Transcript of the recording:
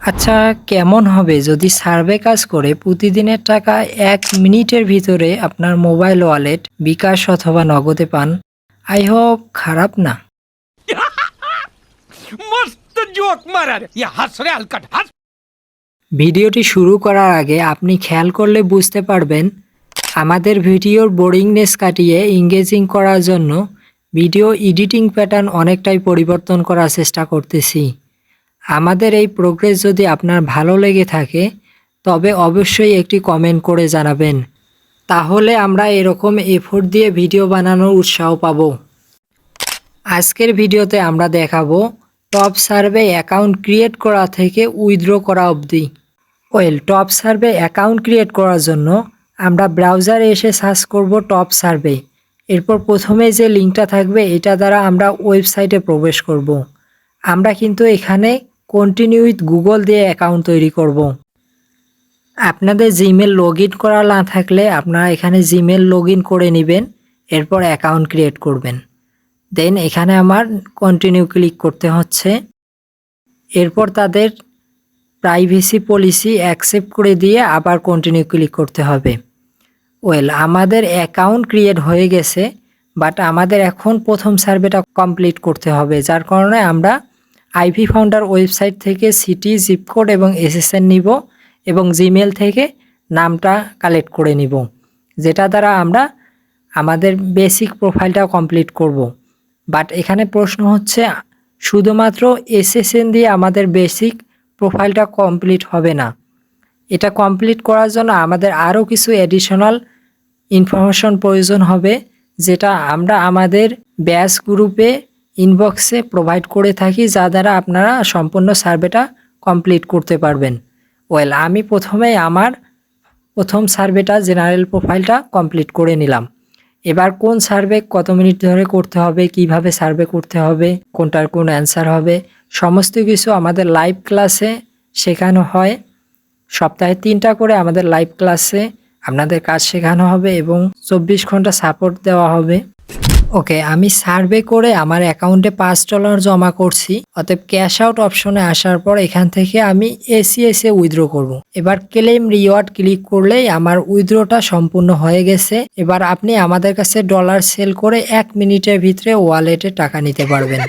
আচ্ছা কেমন হবে যদি সার্ভে কাজ করে প্রতিদিনের টাকা এক মিনিটের ভিতরে আপনার মোবাইল ওয়ালেট বিকাশ অথবা নগদে পান? আই হোপ খারাপ না। ভিডিওটি শুরু করার আগে আপনি খেয়াল করলে বুঝতে পারবেন আমাদের ভিডিওর বোরিংনেস কাটিয়ে ইংগেজিং করার জন্য ভিডিও এডিটিং প্যাটার্ন অনেকটাই পরিবর্তন করার চেষ্টা করতেছি। আমাদের এই প্রোগ্রেস যদি আপনার ভালো লেগে থাকে, তবে অবশ্যই একটি কমেন্ট করে জানাবেন। তাহলে আমরা এরকম এফোর্ট দিয়ে ভিডিও বানানোর উৎসাহ পাবো। আজকের ভিডিওতে আমরা দেখাবো টপ সার্ভে অ্যাকাউন্ট ক্রিয়েট করা থেকে উইথড্র করা অবধি। Well top survey account create করার জন্য আমরা ব্রাউজারে এসে সার্চ করব টপ সার্ভে এরপর প্রথমে যে লিঙ্কটা থাকবে, এটা দ্বারা আমরা ওয়েবসাইটে প্রবেশ করব। আমরা কিন্তু এখানে কন্টিনিউ উইথ গুগল দিয়ে অ্যাকাউন্ট তৈরি করব। আপনাদের জিমেল লগ ইন করা না থাকলে আপনারা এখানে জিমেল লগ ইন করে নেবেন, এরপর অ্যাকাউন্ট ক্রিয়েট করবেন। দেন এখানে আমার কন্টিনিউ ক্লিক করতে হচ্ছে। এরপর তাদের প্রাইভেসি পলিসি অ্যাকসেপ্ট করে দিয়ে আবার কন্টিনিউ ক্লিক করতে হবে। ওয়েল আমাদের অ্যাকাউন্ট ক্রিয়েট হয়ে গেছে বাট আমাদের এখন প্রথম সার্ভেটা কমপ্লিট করতে হবে, যার কারণে আমরা আইভি ফাউন্ডার ওয়েবসাইট থেকে সিটি, জিপকোড এবং এসএসএন নিব এবং জিমেল থেকে নামটা কালেক্ট করে নিব, যেটা দ্বারা আমরা আমাদের বেসিক প্রোফাইলটা কমপ্লিট করব। বাট এখানে প্রশ্ন হচ্ছে, শুধুমাত্র এসএসএন দিয়ে আমাদের বেসিক প্রোফাইলটা কমপ্লিট হবে না। এটা কমপ্লিট করার জন্য আমাদের আরও কিছু অ্যাডিশনাল ইনফরমেশন প্রয়োজন হবে, যেটা আমরা আমাদের ব্যাচ গ্রুপে ইনবক্সে প্রোভাইড করে থাকি যা দ্বারা আপনারা সম্পূর্ণ সার্ভেটা কমপ্লিট করতে পারবেন। ওয়েল আমি প্রথমে আমার প্রথম সার্ভেটা জেনারেল প্রোফাইলটা কমপ্লিট করে নিলাম। এবার কোন সার্ভে কত মিনিট ধরে করতে হবে, কীভাবে সার্ভে করতে হবে, কোনটার কোন অ্যান্সার হবে, সমস্ত কিছু আমাদের লাইভ ক্লাসে শেখানো হয়। সপ্তাহে তিনটা করে আমাদের লাইভ ক্লাসে আপনাদের কাজ শেখানো হবে এবং চব্বিশ ঘণ্টা সাপোর্ট দেওয়া হবে। ওকে, আমি সার্ভে করে আমার অ্যাকাউন্টে পাঁচ ডলার জমা করছি, অতএব ক্যাশ আউট অপশনে আসার পর এখান থেকে আমি এসিএসে উইথড্র করব। এবার ক্লেম রিওয়ার্ড ক্লিক করলেই আমার উইথড্রটা সম্পূর্ণ হয়ে গেছে এবার আপনি আমাদের কাছে ডলার সেল করে এক মিনিটের ভিতরে ওয়ালেটে টাকা নিতে পারবেন